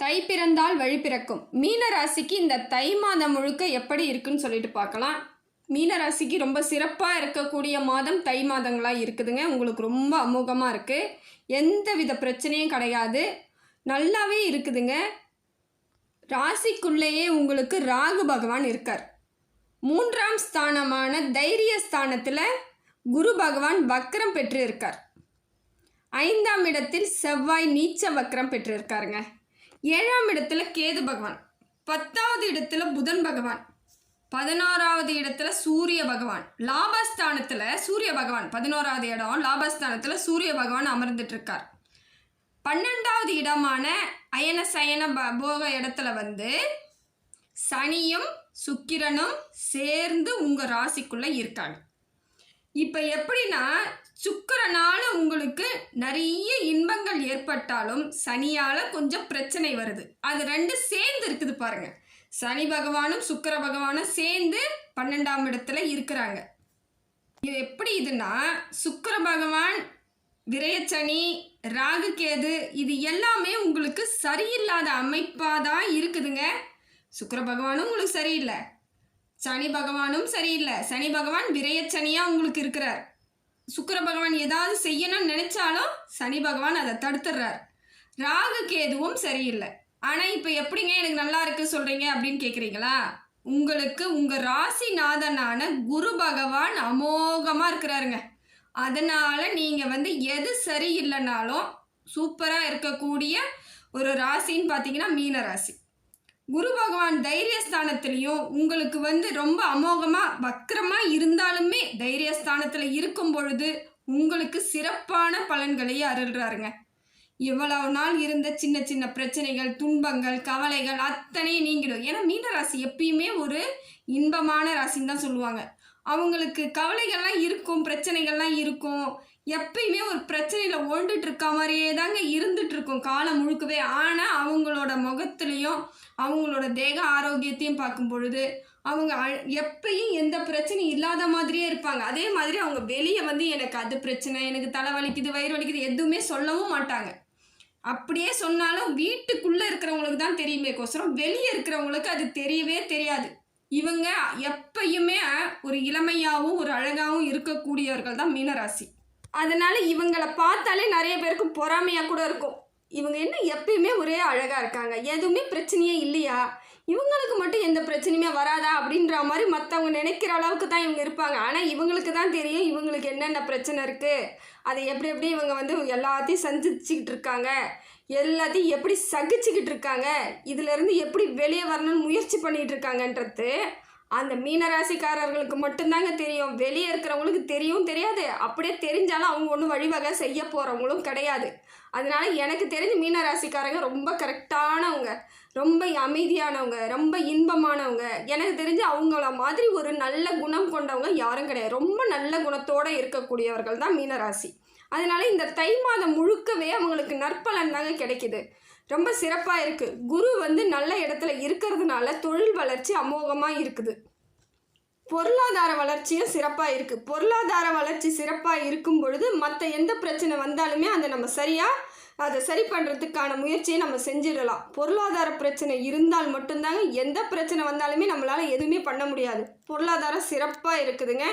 தை பிறந்தால் வழி பிறக்கும். மீன ராசிக்கு இந்த தை மாதம் முழுக்க எப்படி இருக்குன்னு சொல்லிட்டு பார்க்கலாம். மீன ராசிக்கு ரொம்ப சிறப்பாக இருக்கக்கூடிய மாதம் தை மாதங்களாக இருக்குதுங்க. உங்களுக்கு ரொம்ப அமோகமாக இருக்குது எந்த வித பிரச்சனையும் கிடையாது. நல்லாவே இருக்குதுங்க. ராசிக்குள்ளேயே உங்களுக்கு ராகு பகவான் இருக்கார். மூன்றாம் ஸ்தானமான தைரிய ஸ்தானத்தில் குரு பகவான் வக்ரம் பெற்று இருக்கார் ஐந்தாம் இடத்தில் செவ்வாய் நீச்ச வக்ரம் பெற்றிருக்காருங்க. ஏழாம் இடத்துல கேது பகவான் பத்தாவது இடத்துல புதன் பகவான் பதினோராவது இடத்துல சூரிய பகவான் லாபஸ்தானத்தில் சூரிய பகவான் பதினோராவது இடம் லாபஸ்தானத்தில் சூரிய பகவான் அமர்ந்துட்டுருக்கார். பன்னெண்டாவது இடமான அயன சயன ப- போக இடத்துல வந்து சனியும் சுக்கிரனும் சேர்ந்து உங்கள் ராசிக்குள்ளே இருக்காங்க. இப்போ எப்படின்னா சுக்கிரனால உங்களுக்கு நிறைய இன்பங்கள் ஏற்பட்டாலும் சனியால் கொஞ்சம் பிரச்சனை வருது. அது ரெண்டு சேர்ந்து இருக்குது பாருங்க. சனி பகவானும் சுக்கிர பகவானும் சேர்ந்து பன்னெண்டாம் இடத்துல இருக்கிறாங்க. இது எப்படி இதுன்னா சுக்கர பகவான் விரயச்சனி ராகு கேது இது எல்லாமே உங்களுக்கு சரியில்லாத அமைப்பாக தான் இருக்குதுங்க. சுக்கர பகவானும் உங்களுக்கு சரியில்லை. சனி பகவானும் சரியில்லை. சனி பகவான் விரயச்சனியாக உங்களுக்கு இருக்கிறார். சுக்கர பகவான் ஏதாவது செய்யணும்னு நினைச்சாலும் சனி பகவான் அதை தடுத்துடுறார் ராகு கேதுவும் சரியில்லை. ஆனால் இப்போ எப்படிங்க எனக்கு நல்லா இருக்கு சொல்கிறீங்க அப்படின்னு கேட்குறீங்களா உங்களுக்கு உங்கள் ராசிநாதனான குரு பகவான் அமோகமாக இருக்கிறாருங்க. அதனால் நீங்கள் வந்து எது சரியில்லைனாலும் சூப்பராக இருக்கக்கூடிய ஒரு ராசின்னு பார்த்தீங்கன்னா மீன ராசி குரு பகவான் தைரியஸ்தானத்திலையும் உங்களுக்கு வந்து ரொம்ப அமோகமாக வக்கரமாக இருந்தாலுமே தைரியஸ்தானத்தில் இருக்கும் பொழுது உங்களுக்கு சிறப்பான பலன்களையே அருள்றாருங்க. இவ்வளவு நாள் இருந்த சின்ன சின்ன பிரச்சனைகள் துன்பங்கள் கவலைகள் அத்தனையும் நீங்கிடும். ஏன்னா மீன ராசி எப்பயுமே ஒரு இன்பமான ராசின்னு தான் சொல்லுவாங்க. அவங்களுக்கு கவலைகள்லாம் இருக்கும் பிரச்சனைகள்லாம் இருக்கும். எப்பயுமே ஒரு பிரச்சனையில் ஓண்டுட்டு இருக்க மாதிரியே தாங்க இருந்துட்டு இருக்கும் காலம் முழுக்கவே. ஆனால் அவங்களோட முகத்துலேயும் அவங்களோட தேக ஆரோக்கியத்தையும் பார்க்கும் பொழுது அவங்க அழ- எப்பயும் எந்த பிரச்சனையும் இல்லாத மாதிரியே இருப்பாங்க. அதே மாதிரி அவங்க வெளியே வந்து எனக்கு அது பிரச்சனை எனக்கு தலை வலிக்குது வயிறு வலிக்குது எதுவுமே சொல்லவும் மாட்டாங்க. அப்படியே சொன்னாலும் வீட்டுக்குள்ளே இருக்கிறவங்களுக்கு தான் தெரியுமே கோசரம். வெளியே இருக்கிறவங்களுக்கு அது தெரியவே தெரியாது. இவங்க எப்பயுமே ஒரு இளமையாகவும் ஒரு அழகாகவும் இருக்கக்கூடியவர்கள் தான் மீனராசி. அதனால் இவங்களை பார்த்தாலே நிறைய பேருக்கு பொறாமையாக கூட இருக்கும். இவங்க என்ன எப்பயுமே ஒரே அழகாக இருக்காங்க. எதுவுமே பிரச்சனையே இல்லையா? இவங்களுக்கு மட்டும் எந்த பிரச்சனையுமே வராதா? அப்படின்ற மாதிரி மற்றவங்க நினைக்கிற அளவுக்கு தான் இவங்க இருப்பாங்க. ஆனால் இவங்களுக்கு தான் தெரியும் இவங்களுக்கு என்னென்ன பிரச்சனை இருக்குது அதை எப்படி எப்படி இவங்க வந்து எல்லாத்தையும் சந்திச்சுக்கிட்டு இருக்காங்க. எல்லாத்தையும் எப்படி சகிச்சுக்கிட்டு இருக்காங்க. இதுலேருந்து எப்படி வெளியே வரணும்னு முயற்சி பண்ணிகிட்டு இருக்காங்கன்றது அந்த மீனராசிக்காரர்களுக்கு மட்டும்தாங்க தெரியும். வெளியே இருக்கிறவங்களுக்கு தெரியும் தெரியாது. அப்படியே தெரிஞ்சாலும் அவங்க ஒன்றும் வழிவகை செய்ய போகிறவங்களும் கிடையாது. அதனால எனக்கு தெரிஞ்ச மீனராசிக்காரங்க ரொம்ப கரெக்டானவங்க. ரொம்ப அமைதியானவங்க. ரொம்ப இன்பமானவங்க. எனக்கு தெரிஞ்சு அவங்கள மாதிரி ஒரு நல்ல குணம் கொண்டவங்க யாரும் கிடையாது. ரொம்ப நல்ல குணத்தோடு இருக்கக்கூடியவர்கள் தான் மீனராசி. அதனால் இந்த தை மாதம் முழுக்கவே அவங்களுக்கு நற்பலன் தாங்க கிடைக்குது. ரொம்ப சிறப்பாக இருக்குது குரு வந்து நல்ல இடத்துல இருக்கிறதுனால தொழில் வளர்ச்சி அமோகமாக இருக்குது. பொருளாதார வளர்ச்சியும் சிறப்பாக இருக்குது பொருளாதார வளர்ச்சி சிறப்பாக இருக்கும் பொழுது மற்ற எந்த பிரச்சனை வந்தாலுமே அதை நம்ம சரியாக அதை சரி பண்ணுறதுக்கான முயற்சியை நம்ம செஞ்சிடலாம். பொருளாதார பிரச்சனை இருந்தால் மட்டும்தாங்க எந்த பிரச்சனை வந்தாலுமே நம்மளால் எதுவுமே பண்ண முடியாது. பொருளாதாரம் சிறப்பாக இருக்குதுங்க.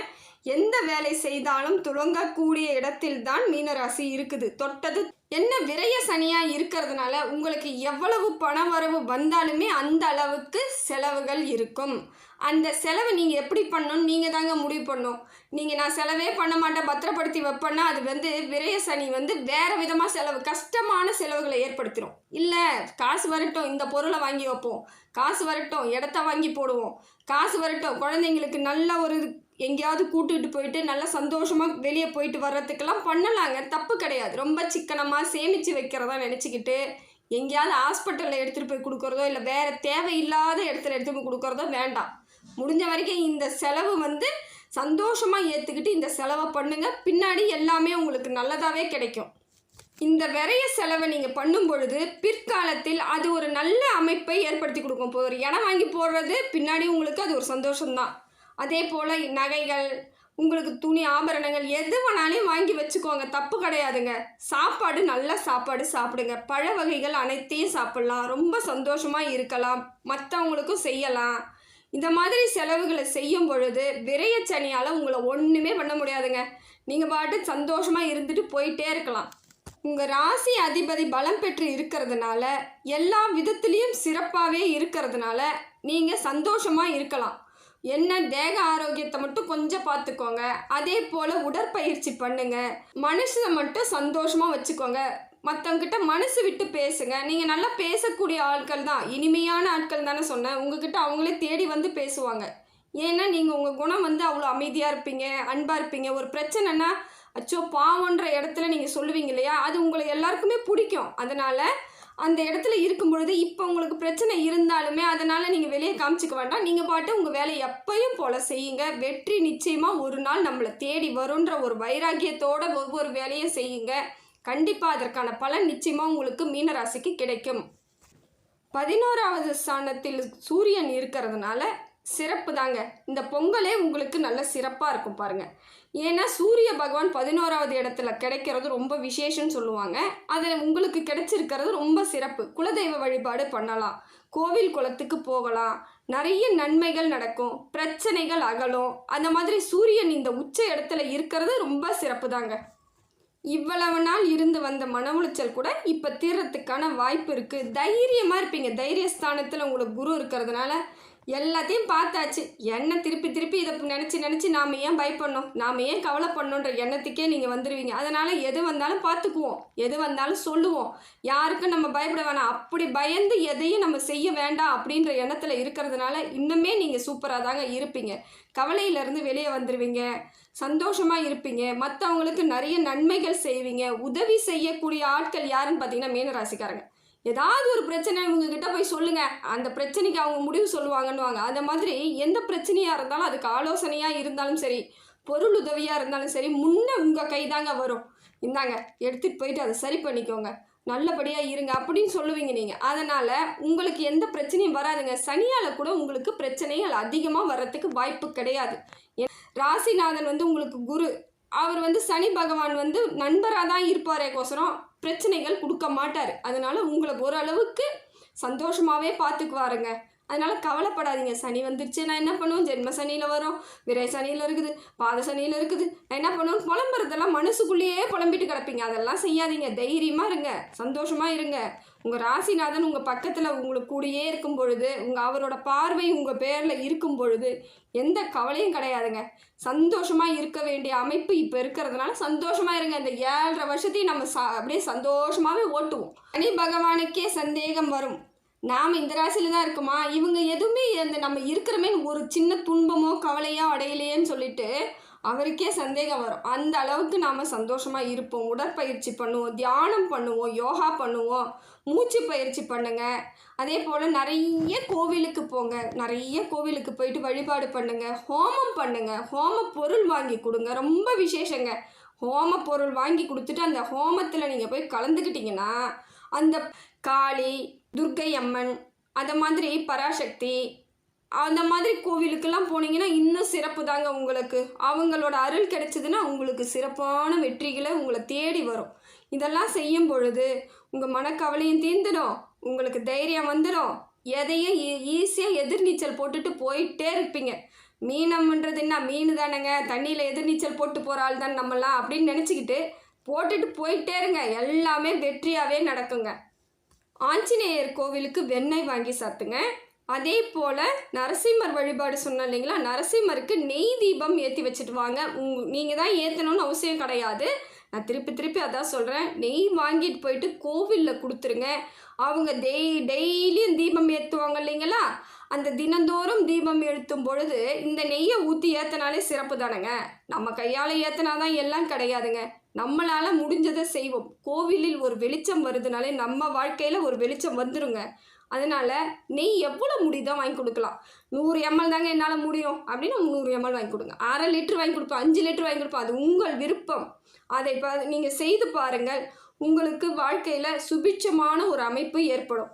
எந்த வேலை செய்தாலும் துவங்கக்கூடிய இடத்தில்தான் மீனராசி இருக்குது. தொட்டது என்ன விரைய சனியாக இருக்கிறதுனால உங்களுக்கு எவ்வளவு பண வரவு வந்தாலுமே அந்த அளவுக்கு செலவுகள் இருக்கும். அந்த செலவை நீங்கள் எப்படி பண்ணணும்னு நீங்கள் தாங்க முடிவு பண்ணணும். நீங்கள் நான் செலவே பண்ண மாட்டேன் பத்திரப்படுத்தி வைப்பேன்னா அது வந்து விரைய சனி வந்து வேறு விதமாக செலவு கஷ்டமான செலவுகளை ஏற்படுத்திடும் இல்லை காசு வரட்டும் இந்த பொருளை வாங்கி வைப்போம். காசு வரட்டும் இடத்த வாங்கி போடுவோம். காசு வரட்டும் குழந்தைங்களுக்கு நல்ல ஒரு எங்கேயாவது கூட்டிகிட்டு போயிட்டு நல்லா சந்தோஷமாக வெளியே போயிட்டு வர்றதுக்கெல்லாம் பண்ணலாங்க. தப்பு கிடையாது. ரொம்ப சிக்கனமாக சேமித்து வைக்கிறதா நினச்சிக்கிட்டு எங்கேயாவது ஹாஸ்பிட்டலில் எடுத்துகிட்டு போய் கொடுக்குறதோ இல்லை வேறு தேவையில்லாத இடத்துல எடுத்துகிட்டு போய் கொடுக்குறதோ வேண்டாம். முடிஞ்ச வரைக்கும் இந்த செலவு வந்து சந்தோஷமாக ஏற்றுக்கிட்டு இந்த செலவை பண்ணுங்கள் பின்னாடி எல்லாமே உங்களுக்கு நல்லதாகவே கிடைக்கும். இந்த விரைய செலவை நீங்கள் பண்ணும் பொழுது பிற்காலத்தில் அது ஒரு நல்ல அமைப்பை ஏற்படுத்தி கொடுக்கும். இப்போ ஒரு இடம் வாங்கி போடுறது பின்னாடி உங்களுக்கு அது ஒரு சந்தோஷம்தான். அதே போல் நகைகள் உங்களுக்கு துணி ஆபரணங்கள் எது வேணாலையும் வாங்கி வச்சுக்கோங்க. தப்பு கிடையாதுங்க. சாப்பாடு நல்ல சாப்பாடு சாப்பிடுங்க. பழ வகைகள் அனைத்தையும் சாப்பிட்லாம். ரொம்ப சந்தோஷமாக இருக்கலாம். மற்றவங்களுக்கும் செய்யலாம். இந்த மாதிரி செலவுகளை செய்யும் பொழுது விரயச்சனியால் உங்களை ஒன்றுமே பண்ண முடியாதுங்க. நீங்கள் பாட்டு சந்தோஷமாக இருந்துட்டு போயிட்டே இருக்கலாம். உங்கள் ராசி அதிபதி பலம் பெற்று இருக்கிறதுனால எல்லா விதத்துலேயும் சிறப்பாகவே இருக்கிறதுனால நீங்கள் சந்தோஷமாக இருக்கலாம். என்ன தேக ஆரோக்கியத்தை மட்டும் கொஞ்சம் பார்த்துக்கோங்க. அதே போல் உடற்பயிற்சி பண்ணுங்கள் மனுஷனை மட்டும் சந்தோஷமாக வச்சுக்கோங்க. மற்றவங்கிட்ட மனசு விட்டு பேசுங்க. நீங்கள் நல்லா பேசக்கூடிய ஆட்கள் தான். இனிமையான ஆட்கள் தானே சொன்னேன். உங்ககிட்ட அவங்களே தேடி வந்து பேசுவாங்க. ஏன்னா நீங்கள் உங்கள் குணம் வந்து அவ்வளோ அமைதியாக இருப்பீங்க அன்பாக இருப்பீங்க. ஒரு பிரச்சனைனா அச்சோ பாவன்ற இடத்துல நீங்கள் சொல்லுவீங்க இல்லையா? அது உங்களை எல்லாருக்குமே பிடிக்கும். அதனால் அந்த இடத்துல இருக்கும் பொழுது இப்போ உங்களுக்கு பிரச்சனை இருந்தாலுமே அதனால் நீங்கள் வெளியே காமிச்சிக்க வேண்டாம். நீங்கள் பாட்டு உங்கள் வேலையை எப்பயும் போல் செய்யுங்க. வெற்றி நிச்சயமாக ஒரு நாள் நம்மளை தேடி வரும்ன்ற ஒரு வைராக்கியத்தோட ஒவ்வொரு வேலையும் செய்யுங்க. கண்டிப்பாக அதற்கான பலன் நிச்சயமாக உங்களுக்கு மீனராசிக்கு கிடைக்கும். பதினோராவது ஸ்தானத்தில் சூரியன் இருக்கிறதுனால சிறப்பு தாங்க இந்த பொங்கலே உங்களுக்கு நல்ல சிறப்பாக இருக்கும் பாருங்க. ஏன்னா சூரிய பகவான் பதினோராவது இடத்துல கிடைக்கிறது ரொம்ப விசேஷம்னு சொல்லுவாங்க. அதில் உங்களுக்கு கிடைச்சிருக்கிறது ரொம்ப சிறப்பு. குலதெய்வ வழிபாடு பண்ணலாம். கோவில் குளத்துக்கு போகலாம். நிறைய நன்மைகள் நடக்கும். பிரச்சனைகள் அகலும். அந்த மாதிரி சூரியன் இந்த உச்ச இடத்துல இருக்கிறது ரொம்ப சிறப்பு தாங்க இவ்வளவு நாள் இருந்து வந்த மன உளைச்சல் கூட இப்போ தீர்றதுக்கான வாய்ப்பு இருக்குது தைரியமாக இருப்பீங்க. தைரியஸ்தானத்தில் உங்களுக்கு குரு இருக்கிறதுனால எல்லாத்தையும் பார்த்தாச்சு. என்ன திருப்பி திருப்பி இதை நினச்சி நினச்சி நாம் ஏன் பயப்படணும்? நாம் ஏன் கவலைப்படணுன்ற எண்ணத்துக்கே நீங்கள் வந்துடுவீங்க அதனால் எது வந்தாலும் பார்த்துக்குவோம். எது வந்தாலும் சொல்லுவோம். யாருக்கும் நம்ம பயப்பட வேணாம். அப்படி பயந்து எதையும் நம்ம செய்ய வேண்டாம் அப்படின்ற எண்ணத்தில் இருக்கிறதுனால இன்னுமே நீங்கள் சூப்பராக தாங்க இருப்பீங்க. கவலையிலேருந்து வெளியே வந்துடுவீங்க சந்தோஷமாக இருப்பீங்க. மற்றவங்களுக்கு நிறைய நன்மைகள் செய்வீங்க. உதவி செய்யக்கூடிய ஆட்கள் யாருன்னு பார்த்தீங்கன்னா மீனராசிக்காரங்க. ஏதாவது ஒரு பிரச்சனை இவங்க கிட்ட போய் சொல்லுங்க. அந்த பிரச்சனைக்கு அவங்க முடிவு சொல்லுவாங்கன்னுவாங்க. அந்த மாதிரி எந்த பிரச்சனையாக இருந்தாலும் அதுக்கு ஆலோசனையாக இருந்தாலும் சரி பொருள் உதவியாக இருந்தாலும் சரி முன்ன உங்கள் கைதாங்க வரும். இந்தாங்க எடுத்துகிட்டு போயிட்டு அதை சரி பண்ணிக்கோங்க. நல்லபடியாக இருங்க அப்படின்னு சொல்லுவீங்க நீங்கள் அதனால் உங்களுக்கு எந்த பிரச்சனையும் வராதுங்க. சனியால் கூட உங்களுக்கு பிரச்சனைகள் அதிகமாக வர்றதுக்கு வாய்ப்பு கிடையாது. ராசிநாதன் வந்து உங்களுக்கு குரு. அவர் வந்து சனி பகவான் வந்து நண்பராக தான் இருப்பாரே கோசரம். பிரச்சனைகள் கொடுக்க மாட்டார். அதனால் உங்களை ஓரளவுக்கு சந்தோஷமாகவே பார்த்துக்குவாருங்க. அதனால் கவலைப்படாதீங்க. சனி வந்துருச்சு நான் என்ன பண்ணுவோம் ஜென்ம சனியில் வரும் விரை சனியில் இருக்குது பாத சனியில் இருக்குது. நான் என்ன பண்ணுவோம் புலம்புறதெல்லாம் மனசுக்குள்ளேயே புலம்பிட்டு கிடப்பீங்க. அதெல்லாம் செய்யாதீங்க. தைரியமாக இருங்க. சந்தோஷமாக இருங்க. உங்கள் ராசிநாதன் உங்கள் பக்கத்தில் உங்களுக்கு கூடயே இருக்கும் பொழுது உங்கள் அவரோட பார்வை உங்கள் பேரில் இருக்கும் பொழுது எந்த கவலையும் கிடையாதுங்க. சந்தோஷமாக இருக்க வேண்டிய அமைப்பு இப்போ இருக்கிறதுனால சந்தோஷமாக இருங்க. இந்த ஏழரை வருஷத்தையும் நம்ம ச அப்படியே சந்தோஷமாகவே ஓட்டுவோம். சனி பகவானுக்கே சந்தேகம் வரும். நாம் இந்த ராசியில் தான் இருக்குமா? இவங்க எதுவுமே அந்த நம்ம இருக்கிறமே ஒரு சின்ன துன்பமோ கவலையோ அடையலையேன்னு சொல்லிட்டு அவருக்கே சந்தேகம் வரும். அந்த அளவுக்கு நாம் சந்தோஷமாக இருப்போம். உடற்பயிற்சி பண்ணுவோம் தியானம் பண்ணுவோம் யோகா பண்ணுவோம். மூச்சு பயிற்சி பண்ணுங்க. அதே போல் நிறைய கோவிலுக்கு போங்க. நிறைய கோவிலுக்கு போயிட்டு வழிபாடு பண்ணுங்கள் ஹோமம் பண்ணுங்கள் ஹோம பொருள் வாங்கி கொடுங்க. ரொம்ப விசேஷங்க. ஹோம பொருள் வாங்கி கொடுத்துட்டு அந்த ஹோமத்தில் நீங்கள் போய் கலந்துக்கிட்டிங்கன்னா அந்த காளி துர்க்கை அம்மன் அந்த மாதிரி பராசக்தி அந்த மாதிரி கோவிலுக்கெல்லாம் போனீங்கன்னா இன்னும் சிறப்பு தாங்க உங்களுக்கு. அவங்களோட அருள் கிடைச்சதுன்னா உங்களுக்கு சிறப்பான வெற்றிகளை உங்களை தேடி வரும். இதெல்லாம் செய்யும் பொழுது உங்கள் மனக்கவலையும் தீர்ந்துடும் உங்களுக்கு தைரியம் வந்துடும். எதையும் ஈஸியாக எதிர்நீச்சல் போட்டுட்டு போயிட்டே இருப்பீங்க. மீனம்ன்றது என்ன? மீன் தானேங்க. தண்ணியில் எதிர்நீச்சல் போட்டு போகிற ஆள் தான் நம்மலாம் அப்படின்னு நினச்சிக்கிட்டு போட்டுட்டு போயிட்டே இருங்க. எல்லாமே வெற்றியாகவே நடக்குங்க. ஆஞ்சநேயர் கோவிலுக்கு வெண்ணெய் வாங்கி சாத்துங்க. அதே போல் நரசிம்மர் வழிபாடு சொன்னோம் இல்லைங்களா? நரசிம்மருக்கு நெய் தீபம் ஏற்றி வச்சுட்டு வாங்க. உங் நீங்கள் தான் ஏற்றணும்னு அவசியம் கிடையாது. நான் திருப்பி திருப்பி அதான் சொல்கிறேன் நெய் வாங்கிட்டு போயிட்டு கோவிலில் கொடுத்துருங்க. அவங்க டெய் டெய்லியும் தீபம் ஏற்றுவாங்க இல்லைங்களா? அந்த தினந்தோறும் தீபம் எழுத்தும் பொழுது இந்த நெய்யை ஊற்றி ஏற்றினாலே சிறப்பு தானேங்க? நம்ம கையால் ஏற்றினா தான் எல்லாம் கிடையாதுங்க. நம்மளால் முடிஞ்சதை செய்வோம். கோவிலில் ஒரு வெளிச்சம் வருதுனாலே நம்ம வாழ்க்கையில் ஒரு வெளிச்சம் வந்துருங்க. அதனால் நெய் எவ்வளோ முடியுதோ வாங்கி கொடுக்கலாம். நூறு எம்எல் தாங்க என்னால் முடியும். அப்படின்னு நூறு எம்எல் வாங்கி கொடுங்க. அரை லிட்டர் வாங்கி கொடுப்பேன் அஞ்சு லிட்டர் வாங்கி கொடுப்பேன் அது உங்கள் விருப்பம். அதை பா நீங்கள் செய்து பாருங்கள். உங்களுக்கு வாழ்க்கையில் சுபிட்சமான ஒரு அமைப்பு ஏற்படும்.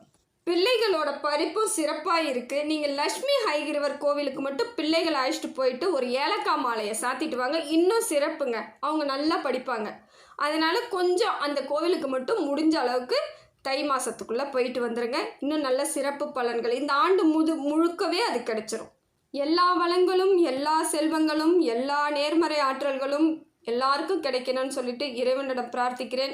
பிள்ளைகளோட படிப்பும் சிறப்பாக இருக்குது நீங்கள் லக்ஷ்மி ஹைகிரிவர் கோவிலுக்கு மட்டும் பிள்ளைகளை அழைச்சிட்டு போயிட்டு ஒரு ஏலக்காய் மாலையை சாத்திட்டு வாங்க. இன்னும் சிறப்புங்க. அவங்க நல்லா படிப்பாங்க. அதனால் கொஞ்சம் அந்த கோவிலுக்கு மட்டும் முடிஞ்ச அளவுக்கு தை மாதத்துக்குள்ளே போயிட்டு வந்துடுங்க இன்னும் நல்ல சிறப்பு பலன்கள். இந்த ஆண்டு முது முழுக்கவே அது கிடைச்சிரும். எல்லா வளங்களும் எல்லா செல்வங்களும் எல்லா நேர்மறை ஆற்றல்களும் எல்லாருக்கும் கிடைக்கணும்னு சொல்லிட்டு இறைவனிடம் பிரார்த்திக்கிறேன்.